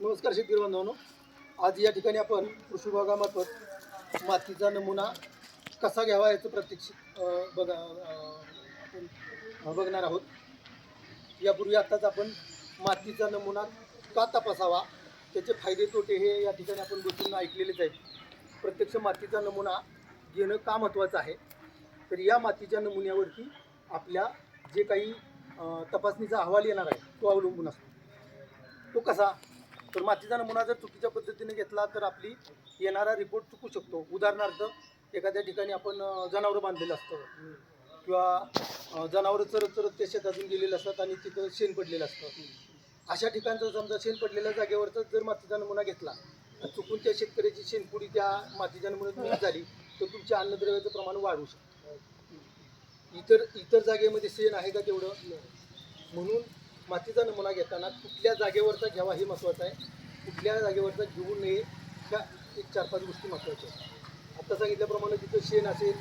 नमस्कार शेतकरी बांधवांनो. आज या ठिकाणी आपण कृषी विभागामार्फत मातीचा नमुना कसा घ्यावा याचं प्रत्यक्ष बघा आपण बघणार आहोत. यापूर्वी आत्ताच आपण मातीचा नमुना का तपासावा त्याचे फायदे तोटे हे या ठिकाणी आपण गोष्टींना ऐकलेलेच आहेत. प्रत्यक्ष मातीचा नमुना घेणं का महत्त्वाचं आहे? तर या मातीच्या नमुन्यावरती आपल्या जे काही तपासणीचा अहवाल येणार आहे तो अवलंबून असतो. तो कसा? तर मातीचा नमुना जर चुकीच्या पद्धतीने घेतला तर आपली येणारा रिपोर्ट चुकू शकतो. उदाहरणार्थ एखाद्या ठिकाणी आपण जनावरं बांधलेलं असतं किंवा जनावरं चरत चरत त्या शेतातून गेलेलं असतात आणि तिथं शेण पडलेलं असतं. अशा ठिकाणचं समजा शेण पडलेल्या जागेवरचा जर मातीचा नमुना घेतला चुकून त्या शेतकऱ्याची शेणपुडी त्या मातीच्या नमुन्यात झाली तर तुमच्या अन्नद्रव्याचं प्रमाण वाढू शकतं. इतर इतर जागेमध्ये शेण आहे का तेवढं? म्हणून मातीचा नमुना घेताना कुठल्या जागेवरचा घ्यावा हे महत्त्वाचं आहे. कुठल्या जागेवरचा घेऊ नये ह्या एक चार पाच गोष्टी महत्त्वाच्या आहेत. आता सांगितल्याप्रमाणे तिथं शेण असेल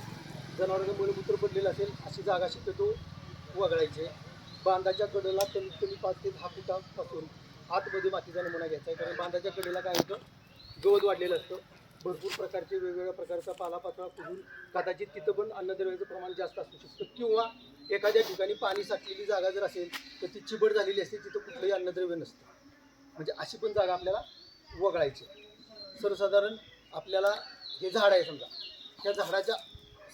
जनावरांचं मूलमूत्र पडलेलं असेल अशी जागा शक्यतो वगळायची आहे. बांधाच्या कडेला कमीत कमी पाच ते दहा फुटापासून आतमध्ये मातीचा नमुना घ्यायचा आहे. कारण बांधाच्या कडेला काय होतं? गवत वाढलेलं असतं. भरपूर प्रकारचे वेगवेगळ्या प्रकारचा पालापाचोळा कुजून कदाचित तिथं पण अन्नद्रव्याचं प्रमाण जास्त असू शकतं. किंवा एखाद्या ठिकाणी पाणी साठलेली जागा जर असेल तर ती चिबड झालेली असते तिथं कुठलंही अन्नद्रव्य नसतं. म्हणजे अशी पण जागा आपल्याला वगळायची सर्वसाधारण आपल्याला हे झाड आहे समजा. त्या झाडाच्या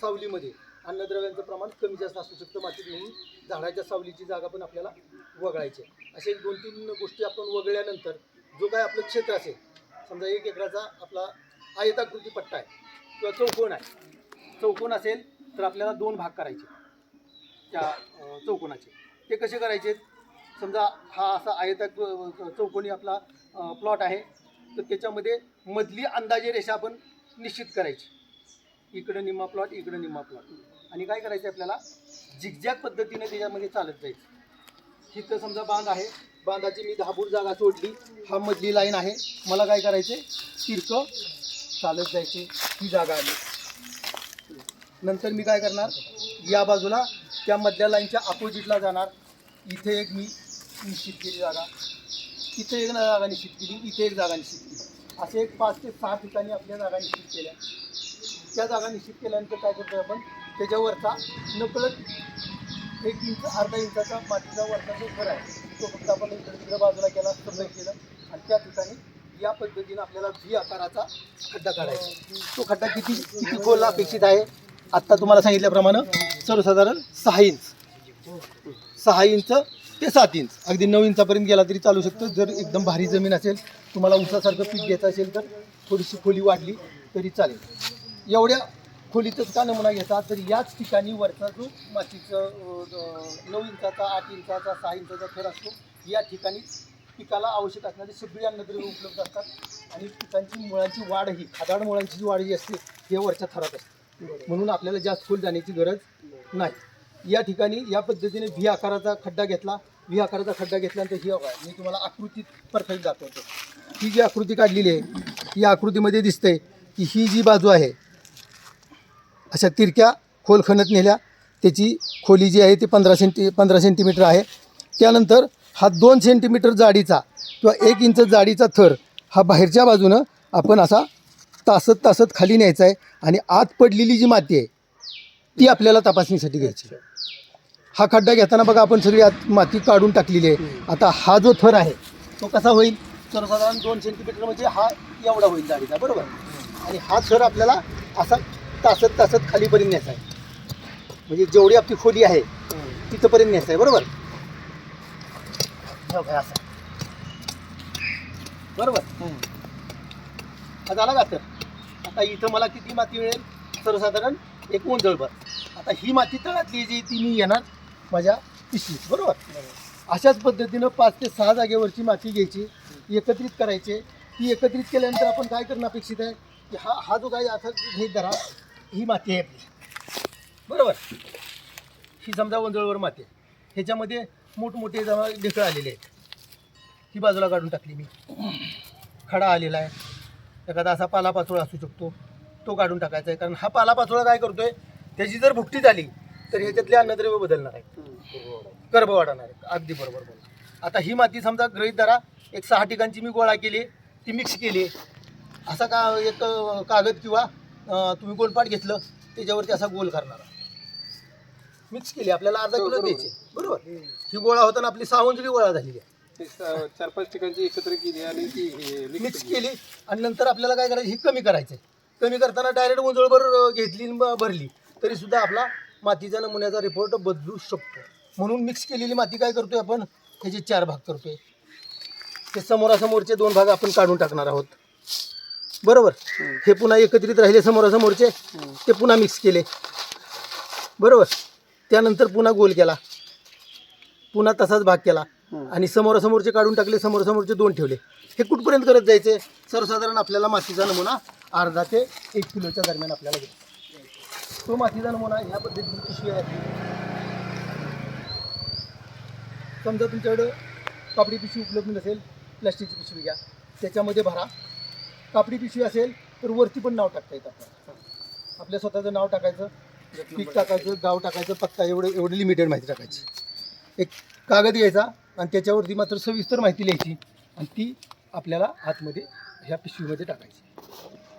सावलीमध्ये अन्नद्रव्यांचं प्रमाण कमी जास्त असू शकतं मातीत म्हणून झाडाच्या सावलीची जागा पण आपल्याला वगळायची आहे. अशा एक दोन तीन गोष्टी आपण वगळल्यानंतर जो काय आपलं क्षेत्र असेल समजा एक एकराचा आपला आयताकृती पट्टा आहे. किंवा चौकोन आहे. चौकोन असेल तर आपल्याला दोन भाग करायचे. त्या चौकोनाचे. ते कसे करायचे? समजा हा असा आयता चौकोनी आपला प्लॉट आहे. तर त्याच्यामध्ये मधली अंदाजे रेषा आपण निश्चित करायची. इकडं निम्मा प्लॉट इकडं निम्मा प्लॉट. आणि काय करायचं आपल्याला? झिगझॅग पद्धतीने त्याच्यामध्ये चालत जायचं. इथं समजा बांध आहे. बांधाची मी दहाबूर जागा सोडली. हा मधली लाईन आहे. मला काय करायचे तिरकं चालत जायची ही जागा आली नंतर मी काय करणार? या बाजूला त्या मधल्या लाईनच्या अपोजिटला जाणार. इथे एक मी निश्चित केली जागा. इथे एक जागा निश्चित केली इथे एक जागा निश्चित केली. असे एक पाच ते सहा ठिकाणी आपल्या जागा निश्चित केल्या. त्या जागा निश्चित केल्यानंतर काय करतो आपण? त्याच्यावरचा नकळत एक इंच अर्धा इंचाचा मातीचा वरचा जो घर आहे तो फक्त आपण इकडे तिकडे बाजूला केला सप्लाय केलं आणि त्या ठिकाणी या पद्धतीनं आपल्याला व्ही आकाराचा खड्डा काढायचा तो खड्डा किती किती खोल अपेक्षित आहे? आत्ता तुम्हाला सांगितल्याप्रमाणे सर्वसाधारण सहा इंच सहा इंच ते सात इंच अगदी नऊ इंचापर्यंत गेला तरी चालू शकतं. जर एकदम भारी जमीन असेल तुम्हाला उसासारखं पीक घ्यायचं असेल तर थोडीशी खोली वाढली तरी चालेल. एवढ्या खोलीतच का नमुना घेता तर याच ठिकाणी वरचा जो मातीचं नऊ इंचाचा आठ इंचाचा सहा इंचाचा थर असतो या ठिकाणी पिकाला आवश्यक असणारी सगळी अन्नद्रव्य उपलब्ध असतात आणि पिकांची मुळांची वाढ ही खादाड मुळांची जी वाढ जी असते हे वरच्या थरात असते. म्हणून आपल्याला जास्त खोल जाण्याची गरज नाही. या ठिकाणी या पद्धतीने व्ही आकाराचा खड्डा घेतला. व्ही आकाराचा खड्डा घेतल्यानंतर ही हवा मी तुम्हाला आकृतीत परफेक्ट दाखवतो. ही जी आकृती काढलेली आहे या आकृतीमध्ये दिसतंय की ही जी बाजू आहे अशा तिरक्या खोल खणत नेल्या. त्याची खोली जी आहे ती पंधरा सेंटी पंधरा सेंटीमीटर आहे. त्यानंतर हा दोन सेंटीमीटर जाडीचा किंवा एक इंच जाडीचा थर हा बाहेरच्या बाजूनं आपण असा तासत तासत खाली न्यायचा आहे आणि आत पडलेली जी माती आहे ती आपल्याला तपासणीसाठी घ्यायची आहे. हा खड्डा घेताना बघा आपण सगळी आत माती काढून टाकलेली आहे. आता हा जो थर आहे तो कसा होईल? सर्वसाधारण दोन सेंटीमीटर म्हणजे हा एवढा होईल जाडीचा बरोबर? आणि हा थर आपल्याला असा तासत तासत खालीपर्यंत न्यायचा आहे. म्हणजे जेवढी आपली खोली आहे तिथंपर्यंत न्यायचं आहे बरोबर? काय असं. बरोबर? हा झाला का तर? आता इथं मला किती माती मिळेल? सर्वसाधारण एक ओंजळभर आता ही माती तळातली जी ती मी येणार माझ्या पिशवीत. बरोबर? अशाच पद्धतीनं पाच ते सहा जागेवरची माती घ्यायची एकत्रित करायची. ती एकत्रित केल्यानंतर आपण काय करणं अपेक्षित आहे? की हा हा जो काही आता हे धरा ही माती आहे आपली. बरोबर? ही समजा ओंजळवर माती आहे. ह्याच्यामध्ये मोठमोठे जमा ढेकळं आलेले आहेत. ही बाजूला काढून टाकली मी. खडा आलेला आहे. एखादा असा पालापाचोळा असू शकतो. तो काढून टाकायचा आहे. कारण हा पालापाचोळा काय करतोय? त्याची जर भुकटी झाली तर ह्याच्यातले अन्नद्रव्य बदलणार आहे कर्ब वाढणार आहे अगदी बरोबर बोल आता ही माती समजा गृहीत धरा. एक सहा ठिकाणची मी गोळा केली ती मिक्स केली. असा का एक कागद किंवा तुम्ही गोलपाट घेतलं त्याच्यावरती असा गोल करणारा. मिक्स केली. आपल्याला अर्धा किलो बरोबर. द्यायचे बरोबर. ही गोळा होताना आपली सावंजडी गोळा झालेली आहे. ते स- चार पाच ठिकाणची एकत्र केली आणि ती हे मिक्स केली. केली. आणि नंतर आपल्याला काय करायचं ही कमी करायचं कमी करताना डायरेक्ट मुंजळभर अं, घेतली आणि ब- भरली. तरी सुद्धा आपला मातीच्या नमुन्याचा रिपोर्ट बदलू शकतो. म्हणून मिक्स केलेली माती काय करतोय आपण? त्याचे चार भाग करतोय. ते समोरासमोरचे दोन भाग आपण काढून टाकणार आहोत. बरोबर? हम्म. हे पुन्हा एकत्रित राहिले समोरासमोरचे. हम्म. ते पुन्हा मिक्स केले. बरोबर? त्यानंतर पुन्हा गोल केला. पुन्हा तसाच भाग केला. आणि समोरासमोरचे काढून टाकले समोरासमोरचे दोन ठेवले. हे कुठपर्यंत करत जायचे? सर्वसाधारण आपल्याला मातीचा नमुना अर्धा ते एक किलोच्या दरम्यान आपल्याला घ्यायचा तो मातीचा नमुना ह्या पद्धतीची पिशवी आहे. समजा तुमच्याकडं कापडी पिशवी उपलब्ध नसेल प्लॅस्टिकची पिशवी घ्या. त्याच्यामध्ये भरा. कापडी पिशवी असेल तर वरती पण नाव टाकता येतं आपल्याला. आपल्या स्वतःचं नाव टाकायचं पीक टाकायचं गाव टाकायचं पत्ता एवढं एवढी लिमिटेड माहिती टाकायची. एक कागद घ्यायचा आणि त्याच्यावरती मात्र सविस्तर माहिती लिहायची आणि ती आपल्याला आतमध्ये ह्या पिशवीमध्ये टाकायची.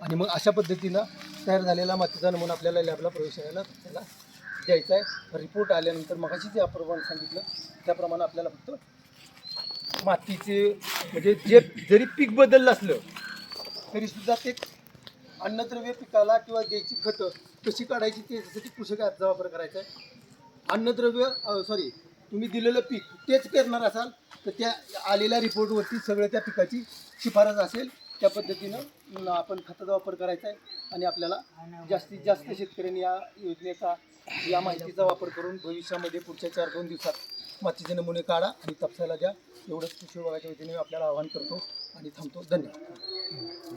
आणि मग अशा पद्धतीनं तयार झालेला मातीचा नमुना आपल्याला लॅबला प्रवेश करायला त्याला द्यायचा आहे. रिपोर्ट आल्यानंतर मगाशी जे आपण सांगितलं. त्याप्रमाणे आपल्याला फक्त मातीचे म्हणजे जे जरी पीक बदललं असलं तरीसुद्धा ते अन्नद्रव्य पिकाला किंवा द्यायची खतं कशी काढायची त्याच्यासाठी कृषक ॲपचा वापर करायचा आहे. अन्नद्रव्य सॉरी तुम्ही दिलेलं पीक तेच पेरणार असाल तर त्या आलेल्या रिपोर्टवरती सगळं त्या पिकाची शिफारस असेल त्या पद्धतीनं आपण खताचा वापर करायचा आहे आणि आपल्याला जास्तीत जास्त शेतकऱ्यांनी या योजनेचा या माहितीचा वापर करून भविष्यामध्ये पुढच्या चार दोन दिवसात मातीचे नमुने काढा आणि तपसायला द्या. एवढंच कृषी विभागाच्या वतीने आपल्याला आवाहन करतो आणि थांबतो. धन्यवाद.